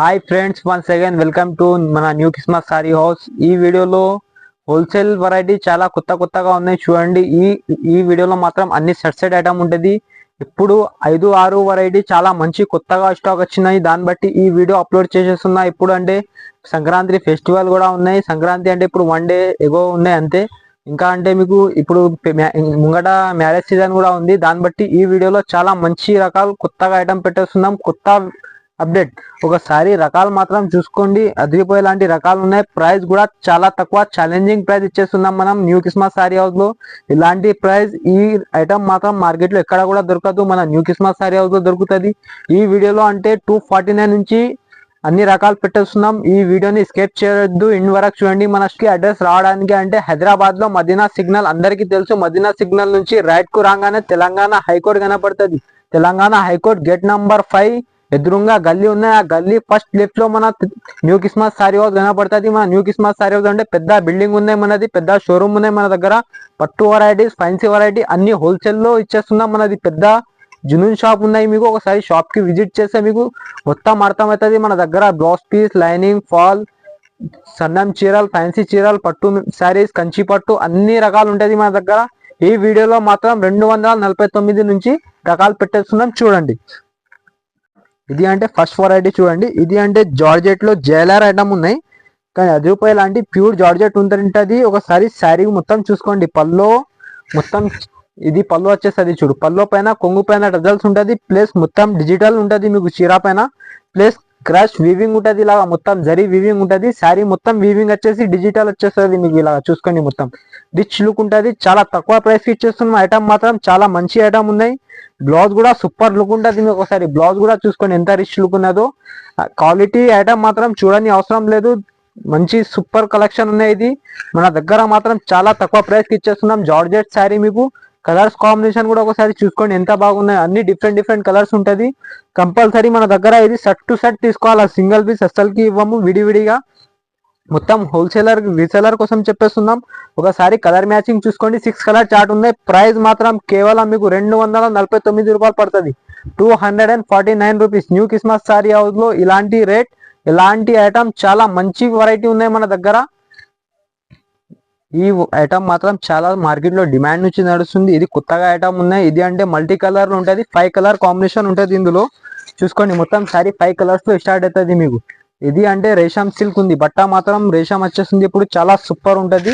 Hi friends once again welcome to మన new Christmas sari house ఈ వీడియోలో హోల్సేల్ వెరైటీ చాలా కొత్త కొత్తగా ఉన్నాయి. చూడండి ఈ ఈ వీడియోలో మాత్రం అన్ని సెట్ సెట్ ఐటమ్ ఉంటుంది. ఇప్పుడు ఐదు ఆరు వెరైటీ చాలా మంచి కొత్తగా స్టాక్ వచ్చినాయి. దాన్ని బట్టి ఈ వీడియో అప్లోడ్ చేసేస్తున్నా. ఇప్పుడు అంటే సంక్రాంతి ఫెస్టివల్ కూడా ఉన్నాయి. సంక్రాంతి అంటే ఇప్పుడు వన్ డే ఎగో ఉన్నాయి అంతే. ఇంకా అంటే మీకు ఇప్పుడు మ్యా- ముంగట మ్యారేజ్ సీజన్ కూడా ఉంది. దాన్ని బట్టి ఈ వీడియోలో చాలా మంచి రకాలు కొత్తగా ఐటమ్ పెట్టేస్తున్నాం. కొత్త అప్డేట్. ఒకసారి రకాలు మాత్రం చూసుకోండి. అదిరిపోయే లాంటి రకాలు ఉన్నాయి. ప్రైస్ కూడా చాలా తక్కువ. ఛాలెంజింగ్ ప్రైస్ ఇచ్చేస్తున్నాం మనం. న్యూ క్రిస్మస్ సారీ హౌస్లో. ఇలాంటి ప్రైస్ ఈ ఐటమ్ మాత్రం మార్కెట్లో ఎక్కడ కూడా దొరకదు. మన న్యూ క్రిస్మస్ సారీ హౌస్లో దొరుకుతుంది. ఈ వీడియోలో అంటే టూ ఫార్టీ నైన్ నుంచి అన్ని రకాలు పెట్టేస్తున్నాం. ఈ వీడియోని స్కేప్ చేయొద్దు. ఇండ్ వరకు చూడండి. మనకి అడ్రస్ రావడానికి అంటే హైదరాబాద్లో మదీనా సిగ్నల్ అందరికీ తెలుసు. మదీనా సిగ్నల్ నుంచి రైట్కు రాగానే తెలంగాణ హైకోర్టు కనపడుతుంది. Telangana high court gate number five ఎదురుగా గల్లీ ఉన్నాయి. ఆ గల్లీ ఫస్ట్ లెఫ్ట్లో మన న్యూ క్రిస్మస్ సారీ హౌస్ కనబడుతుంది మన న్యూ క్రిస్మస్ సారీ హౌస్ అంటే పెద్ద బిల్డింగ్ ఉన్నాయి మనది. పెద్ద షోరూమ్ ఉన్నాయి మన దగ్గర. పట్టు వెరైటీస్ ఫ్యాన్సీ వెరైటీ అన్ని హోల్సేల్లో ఇచ్చేస్తున్నాం మనది. పెద్ద జునూన్ షాప్ ఉన్నాయి మీకు. ఒకసారి షాప్కి విజిట్ చేస్తే మీకు మొత్తం అర్థమవుతుంది. మన దగ్గర బ్లౌజ్ పీస్ లైనింగ్ ఫాల్ సన్నం చీరలు ఫ్యాన్సీ చీరలు పట్టు శారీస్ కంచి పట్టు అన్ని రకాలు ఉంటది మన దగ్గర. ఈ వీడియోలో మాత్రం రెండు వందల నలభై తొమ్మిది నుంచి రకాలు పెట్టేస్తున్నాం. చూడండి. ఇది అంటే ఫస్ట్ వెరైటీ చూడండి. ఇది అంటే జార్జెట్లో జైలర్ ఐటమ్ ఉన్నాయి. కానీ అది రూపాయలు లాంటి ప్యూర్ జార్జెట్ ఉంటుంది. ఒకసారి శారీ మొత్తం చూసుకోండి. పల్లో మొత్తం ఇది పళ్ళు వచ్చేసరి చూడు. పల్లో పైన కొంగు పైన రిజల్ట్స్ ఉంటది. ప్లస్ మొత్తం డిజిటల్ ఉంటది మీకు చీర పైన. ప్లస్ క్రష్ వీవింగ్ ఉంటుంది ఇలాగా మొత్తం జరీ వీవింగ్ ఉంటుంది. శారీ మొత్తం వీవింగ్ వచ్చేసి డిజిటల్ వచ్చేస్తుంది మీకు ఇలాగా చూసుకోండి మొత్తం. రిచ్ లుక్ ఉంటుంది. చాలా తక్కువ ప్రైస్కి ఇచ్చేస్తున్నాం. ఐటమ్ మాత్రం చాలా మంచి ఐటమ్ ఉన్నాయి. బ్లౌజ్ కూడా సూపర్ లుక్ ఉంటుంది మీకు ఒకసారి. బ్లౌజ్ కూడా చూసుకోండి ఎంత రిచ్ లుక్ ఉన్నదో. క్వాలిటీ ఐటమ్ మాత్రం చూడని అవసరం లేదు. మంచి సూపర్ కలెక్షన్ ఉన్నాయి ఇది. మన దగ్గర మాత్రం చాలా తక్కువ ప్రైస్కి ఇచ్చేస్తున్నాం. జార్జెట్ శారీ మీకు. కలర్స్ కాంబినేషన్ కూడా ఒకసారి చూసుకోండి. ఎంత బాగున్నాయి. అన్ని డిఫరెంట్ డిఫరెంట్ కలర్స్ ఉంటుంది. కంపల్సరీ మన దగ్గర ఇది సెట్ టు సెట్ తీసుకోవాలి. సింగిల్ పీస్ అస్సలకి ఇవ్వము. విడివిడిగా మొత్తం హోల్సేలర్ రీసేలర్ కోసం చెప్పేస్తున్నాం. ఒకసారి కలర్ మ్యాచింగ్ చూసుకోండి. సిక్స్ కలర్ చార్ట్ ఉన్నాయి. ప్రైస్ మాత్రం కేవలం మీకు రెండు వందల నలభై తొమ్మిది రూపాయలు పడుతుంది. Two hundred and forty nine rupees new Christmas sari హౌస్లో ఇలాంటి రేట్ ఇలాంటి ఐటమ్ చాలా మంచి వెరైటీ ఉన్నాయి మన దగ్గర. ఈ ఐటమ్ మాత్రం చాలా మార్కెట్లో డిమాండ్ నుంచి నడుస్తుంది. ఇది కొత్తగా ఐటమ్ ఉన్నాయి. ఇది అంటే మల్టీ కలర్ ఉంటుంది. ఫైవ్ కలర్ కాంబినేషన్ ఉంటుంది ఇందులో. చూసుకోండి మొత్తం సారీ ఫైవ్ కలర్స్లో స్టార్ట్ అవుతుంది మీకు. ఇది అంటే రేషం సిల్క్ ఉంది. బట్ట మాత్రం రేషం వచ్చేస్తుంది. ఇప్పుడు చాలా సూపర్ ఉంటుంది.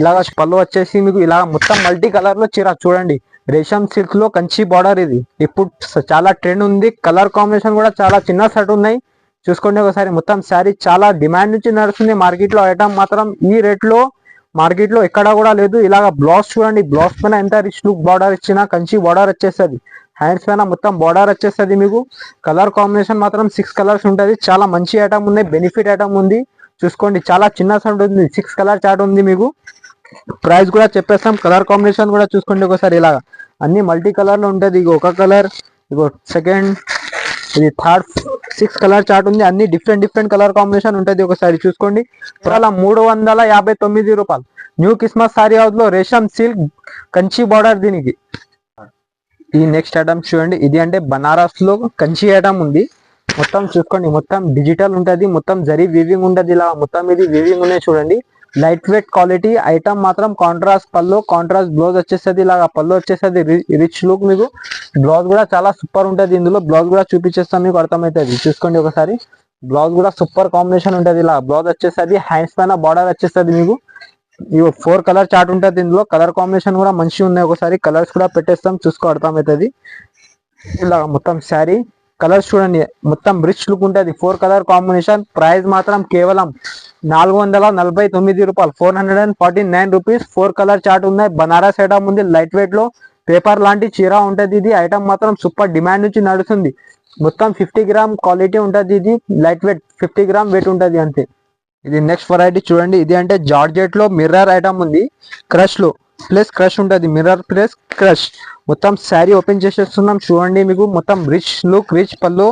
ఇలాగ పళ్ళు వచ్చేసి మీకు ఇలా మొత్తం మల్టీ కలర్లో చీర. చూడండి రేషం సిల్క్లో కంచి బార్డర్ ఇది. ఇప్పుడు చాలా ట్రెండ్ ఉంది. కలర్ కాంబినేషన్ కూడా చాలా చిన్న సెట్ ఉన్నాయి. చూసుకోండి ఒకసారి. మొత్తం శారీ చాలా డిమాండ్ నుంచి నడుస్తుంది. మార్కెట్లో ఐటమ్ మాత్రం ఈ రేట్లో మార్కెట్లో ఎక్కడా కూడా లేదు. ఇలాగ బ్లౌజ్ చూడండి. బ్లౌజ్ పైన ఎంత రిచ్ లుక్ బార్డర్ ఇచ్చినా కంచి బార్డర్ వచ్చేస్తుంది. హ్యాండ్స్ పైన మొత్తం బార్డర్ వచ్చేస్తుంది మీకు. కలర్ కాంబినేషన్ మాత్రం సిక్స్ కలర్స్ ఉంటుంది. చాలా మంచి ఐటమ్ ఉన్నాయి బెనిఫిట్ ఐటమ్ ఉంది. చూసుకోండి. చాలా చిన్న సౌండ్ ఉంది సిక్స్ కలర్ చాట్ ఉంది మీకు. ప్రైస్ కూడా చెప్పేస్తాం. కలర్ కాంబినేషన్ కూడా చూసుకోండి ఒకసారి ఇలాగ. అన్ని మల్టీ కలర్లో ఉంటది. ఇగో ఒక కలర్ ఇగో సెకండ్ ఇది థర్డ్ సిక్స్ కలర్ చార్ట్ ఉంది. అన్ని డిఫరెంట్ డిఫరెంట్ కలర్ కాంబినేషన్ ఉంటుంది ఒకసారి చూసుకోండి. అలా మూడు వందల యాభై తొమ్మిది రూపాయలు. న్యూ క్రిస్మస్ సారీ హౌస్లో రేషం సిల్క్ కంచి బార్డర్ దీనికి. ఈ నెక్స్ట్ ఐటమ్ చూడండి. ఇది అంటే బనారస్లో కంచి ఐటమ్ ఉంది. మొత్తం చూసుకోండి. మొత్తం డిజిటల్ ఉంటుంది. మొత్తం జరీ వీవింగ్ ఉంటుంది ఇలా. మొత్తం ఇది వీవింగ్ ఉన్నాయి చూడండి. లైట్ వెయిట్ క్వాలిటీ ఐటమ్ మాత్రం కాంట్రాస్ట్ పళ్ళు కాంట్రాస్ట్ బ్లౌజ్ వచ్చేస్తుంది ఇలాగా పళ్ళు వచ్చేస్తుంది. రిచ్ లుక్ మీకు. బ్లౌజ్ కూడా చాలా సూపర్ ఉంటుంది ఇందులో. బ్లౌజ్ కూడా చూపించేస్తాం మీకు అర్థమవుతుంది. చూసుకోండి ఒకసారి. బ్లౌజ్ కూడా సూపర్ కాంబినేషన్ ఉంటుంది ఇలా. బ్లౌజ్ వచ్చేస్తుంది హ్యాండ్స్ పైన బార్డర్ వచ్చేస్తుంది మీకు. ఇవి ఫోర్ కలర్ చార్ట్ ఉంటుంది ఇందులో. కలర్ కాంబినేషన్ కూడా మంచిగా ఉన్నాయి ఒకసారి. కలర్స్ కూడా పెట్టేస్తాం. చూసుకో అర్థమవుతుంది. ఇలా మొత్తం శారీ. కలర్స్ చూడండి. మొత్తం రిచ్ లుక్ ఉంటుంది. ఫోర్ కలర్ కాంబినేషన్ ప్రైస్ మాత్రం కేవలం నాలుగు వందల నలభై తొమ్మిది రూపాయలు. Four hundred and forty nine rupees four colour chart ఉన్నాయి. బనారస్ ఐటమ్ ఉంది. లైట్ వెయిట్లో పేపర్ లాంటి చీర ఉంటుంది ఇది. ఐటమ్ మాత్రం సూపర్ డిమాండ్ నుంచి నడుస్తుంది. మొత్తం ఫిఫ్టీ గ్రామ్ క్వాలిటీ ఉంటుంది ఇది. Light weight fifty gram weight ఉంటుంది అంతే. ఇది నెక్స్ట్ వెరైటీ చూడండి. ఇది అంటే జార్జెట్లో మిర్రర్ ఐటమ్ ఉంది. క్రష్లో ప్లస్ క్రష్ ఉంటుంది మిర్రర్ ప్లస్ క్రష్. మొత్తం శారీ ఓపెన్ చేసేస్తున్నాం చూడండి మీకు. మొత్తం రిచ్ లుక్ రిచ్ పళ్ళు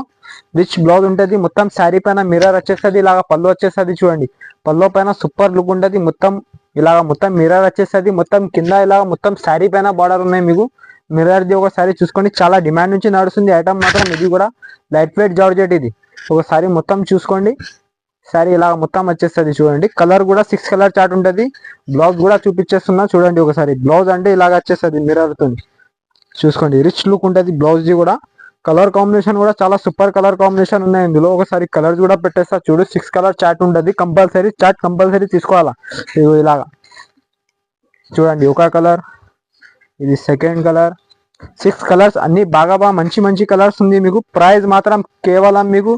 రిచ్ బ్లౌజ్ ఉంటుంది. మొత్తం శారీ పైన మిర్రర్ వచ్చేస్తుంది ఇలాగ పళ్ళు వచ్చేస్తుంది చూడండి. పళ్ళు పైన సూపర్ లుక్ ఉంటుంది. మొత్తం ఇలాగ మొత్తం మిర్రర్ వచ్చేస్తుంది. మొత్తం కింద ఇలాగ మొత్తం శారీ పైన బార్డర్ ఉన్నాయి మీకు. మిర్రర్ది ఒకసారి చూసుకోండి. చాలా డిమాండ్ నుంచి నడుస్తుంది. ఐటమ్ మాత్రం ఇది కూడా లైట్ వెయిట్ జార్జెట్ ఇది ఒకసారి మొత్తం చూసుకోండి. సారీ ఇలా మొత్తం వచ్చేస్తుంది చూడండి. కలర్ కూడా సిక్స్ కలర్ చార్ట్ ఉంటుంది. బ్లౌజ్ కూడా చూపించేస్తున్నా. చూడండి ఒకసారి. బ్లౌజ్ అంటే ఇలాగ వచ్చేస్తుంది మిర్రర్తో చూసుకోండి. రిచ్ లుక్ ఉంటుంది బ్లౌజ్ది కూడా. కలర్ కాంబినేషన్ కూడా చాలా సూపర్ కలర్ కాంబినేషన్ ఉన్నాయి ఇందులో. ఒకసారి కలర్స్ కూడా పెట్టేస్తా. చూడు సిక్స్ కలర్ చార్ట్ ఉంటుంది. కంపల్సరీ చార్ట్ కంపల్సరీ తీసుకోవాలా? ఇదిగో ఇలాగా. చూడండి ఒక కలర్ ఇది సెకండ్ కలర్ సిక్స్ కలర్స్ అన్ని బాగా బాగా మంచి మంచి కలర్స్ ఉంది మీకు. ప్రైస్ మాత్రం కేవలం మీకు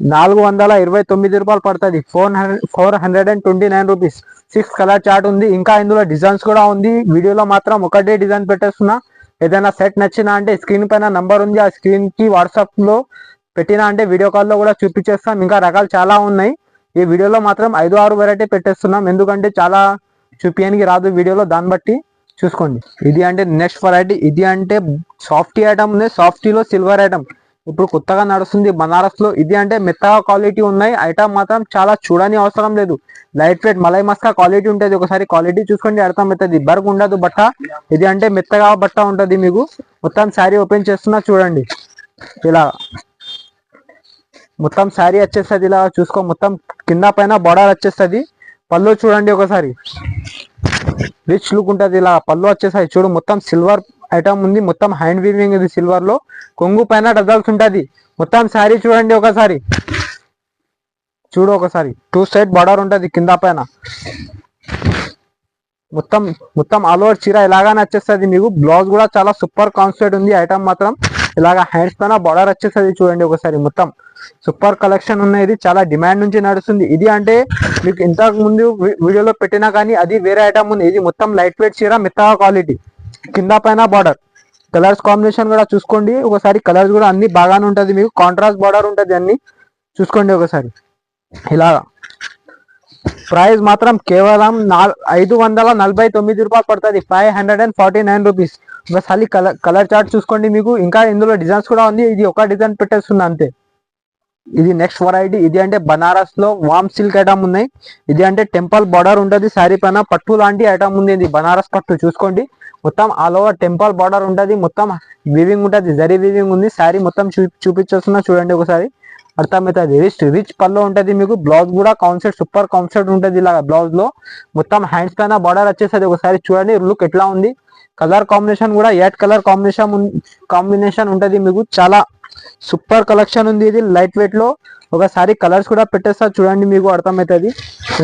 నాలుగు వందల ఇరవై తొమ్మిది రూపాయలు పడుతుంది. Four hundred four hundred and twenty nine rupees. Six colour chart ఉంది. ఇంకా ఇందులో డిజైన్స్ కూడా ఉంది. వీడియోలో మాత్రం ఒకటే డిజైన్ పెట్టేస్తున్నా. ఏదైనా సెట్ నచ్చినా అంటే స్క్రీన్ పైన నంబర్ ఉంది. ఆ స్క్రీన్కి వాట్సాప్లో పెట్టినా అంటే వీడియో కాల్లో కూడా చూపించేస్తాం. ఇంకా రకాలు చాలా ఉన్నాయి. ఈ వీడియోలో మాత్రం ఐదు ఆరు వెరైటీ పెట్టేస్తున్నాం. ఎందుకంటే చాలా చూపించడానికి రాదు వీడియోలో. దాన్ని బట్టి చూసుకోండి. ఇది అంటే నెక్స్ట్ వెరైటీ ఇది అంటే సాఫ్టీ ఐటమ్ ఉంది. సాఫ్టీలో సిల్వర్ ఐటమ్. ఇప్పుడు కొత్తగా నడుస్తుంది బనారస్లో ఇది అంటే మెత్తగా క్వాలిటీ ఉన్నాయి. ఐటమ్ మాత్రం చాలా చూడని అవసరం లేదు. లైట్ వెయిట్ మలై మస్కా క్వాలిటీ ఉంటుంది. ఒకసారి క్వాలిటీ చూసుకోండి అర్థమవుతుంది బర్గ్ ఉండదు బట్ట. ఇది అంటే మెత్తగా బట్ట ఉంటుంది మీకు. మొత్తం శారీ ఓపెన్ చేస్తున్నా చూడండి. ఇలా. మొత్తం శారీ వచ్చేస్తుంది ఇలా చూసుకో. మొత్తం కింద పైన బోర్డర్ వచ్చేస్తుంది. పళ్ళు చూడండి ఒకసారి. రిచ్ లుక్ ఉంటుంది ఇలా. పళ్ళు వచ్చేసాయి చూడు మొత్తం సిల్వర్ ఐటమ్ ఉంది. మొత్తం హ్యాండ్ వీవింగ్ ఇది సిల్వర్లో. కొంగు పైన డజల్స్ ఉంటుంది. మొత్తం శారీ చూడండి ఒకసారి. చూడు ఒకసారి. టూ సైడ్ బార్డర్ ఉంటుంది కింద పైన. మొత్తం మొత్తం ఆల్ ఓవర్ చీర ఇలాగానే వచ్చేస్తుంది మీకు? బ్లౌజ్ కూడా చాలా సూపర్ కాన్సెప్ట్ ఉంది. ఐటమ్ మాత్రం ఇలాగ హ్యాండ్స్ పైన బార్డర్ వచ్చేస్తుంది చూడండి ఒకసారి మొత్తం. సూపర్ కలెక్షన్ ఉన్నాయి. ఇది చాలా డిమాండ్ నుంచి నడుస్తుంది. ఇది అంటే మీకు ఇంతకు ముందు వీడియోలో పెట్టినా కానీ అది వేరే ఐటమ్ ఉంది. ఇది మొత్తం లైట్ వెయిట్ చీర మెత్తగా క్వాలిటీ కింద పైన బార్డర్ కలర్స్ కాంబినేషన్ కూడా చూసుకోండి. ఒకసారి కలర్స్ కూడా అన్ని బాగానే ఉంటుంది మీకు. కాంట్రాస్ట్ బార్డర్ ఉంటుంది అన్ని. చూసుకోండి ఒకసారి. ఇలాగా ప్రైస్ మాత్రం కేవలం ఐదు వందల నలభై తొమ్మిది రూపాయలు పడుతుంది. Five hundred and forty nine rupees ఒకసారి కలర్ కలర్ చార్ట్ చూసుకోండి మీకు. ఇంకా ఇందులో డిజైన్స్ కూడా ఉంది. ఇది ఒక డిజైన్ పెట్టేస్తుంది అంతే. ఇది నెక్స్ట్ వెరైటీ ఇది అంటే బనారస్లో వామ్ సిల్క్ ఐటమ్ ఉన్నాయి. ఇది అంటే టెంపుల్ బార్డర్ ఉంటుంది. శారీ పైన పట్టు లాంటి ఐటమ్ ఉంది. ఇది బనారస్ పట్టు. చూసుకోండి. మొత్తం ఆల్ ఓవర్ టెంపుల్ బార్డర్ ఉంటుంది మొత్తం వివింగ్ ఉంటుంది జరీ వివింగ్ ఉంది శారీ మొత్తం చూ చూపించేస్తున్నా చూడండి ఒకసారి. అర్థమవుతుంది. రిచ్ రిచ్ పల్లో ఉంటుంది మీకు బ్లౌజ్ కూడా కాన్సెప్ట్ సూపర్ కాన్సెప్ట్ ఉంటుంది ఇలా బ్లౌజ్లో. మొత్తం హ్యాండ్స్ పైన బార్డర్ వచ్చేసరి ఒకసారి చూడండి లుక్ ఎట్లా ఉంది. కలర్ కాంబినేషన్ కూడా ఎయిట్ కలర్ కాంబినేషన్ కాంబినేషన్ ఉంటుంది మీకు. చాలా సూపర్ కలెక్షన్ ఉంది ఇది లైట్ వెయిట్లో. ఒకసారి కలర్స్ కూడా పెట్టేస్తా చూడండి మీకు అర్థమవుతుంది.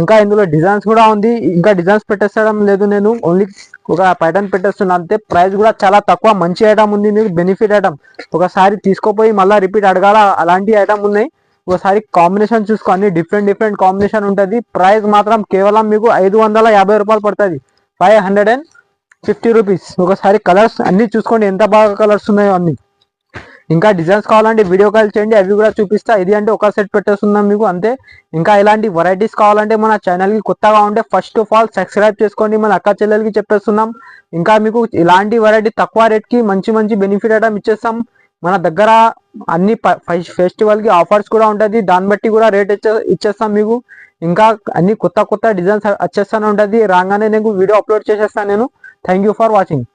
ఇంకా ఇందులో డిజైన్స్ కూడా ఉంది. ఇంకా డిజైన్స్ పెట్టేస్తడం లేదు నేను ఓన్లీ ఒక ప్యాటర్న్ పెట్టేస్తున్నా అంతే ప్రైస్ కూడా చాలా తక్కువ మంచి ఐటమ్ ఉంది మీకు బెనిఫిట్ ఐటమ్ ఒకసారి తీసుకోపోయి మళ్ళీ రిపీట్ అడగాల అలాంటి ఐటమ్ ఉన్నాయి. ఒకసారి కాంబినేషన్ చూసుకోండి డిఫరెంట్ డిఫరెంట్ కాంబినేషన్ ఉంటుంది. ప్రైస్ మాత్రం కేవలం మీకు ఐదు వందల యాభై రూపాయలు పడుతుంది. Five hundred and fifty rupees ఒకసారి కలర్స్ అన్నీ చూసుకోండి ఎంత బాగా కలర్స్ ఉన్నాయో అన్నీ. ఇంకా డిజైన్స్ కావాలంటే వీడియో కాల్ చేయండి అవి కూడా చూపిస్తా. ఇది అంటే ఒక సెట్ పెట్టేస్తున్నాం మీకు అంతే. ఇంకా ఇలాంటి వెరైటీస్ కావాలంటే మన ఛానల్కి కొత్తగా ఉంటే ఫస్ట్ ఆఫ్ ఆల్ సబ్స్క్రైబ్ చేసుకోండి మన అక్క చెల్లెలకి చెప్పేస్తున్నాం. ఇంకా మీకు ఇలాంటి వెరైటీ తక్కువ రేట్కి మంచి మంచి బెనిఫిట్ ఐటమ్ ఇచ్చేస్తాం. మన దగ్గర అన్ని ఫెస్టివల్కి ఆఫర్స్ కూడా ఉంటుంది. దాన్ని బట్టి కూడా రేట్ ఇచ్చేస్తాం మీకు. ఇంకా అన్ని కొత్త కొత్త డిజైన్స్ వచ్చేస్తానే ఉంటుంది. రాగానే నేను వీడియో అప్లోడ్ చేసేస్తాను నేను. Thank you for watching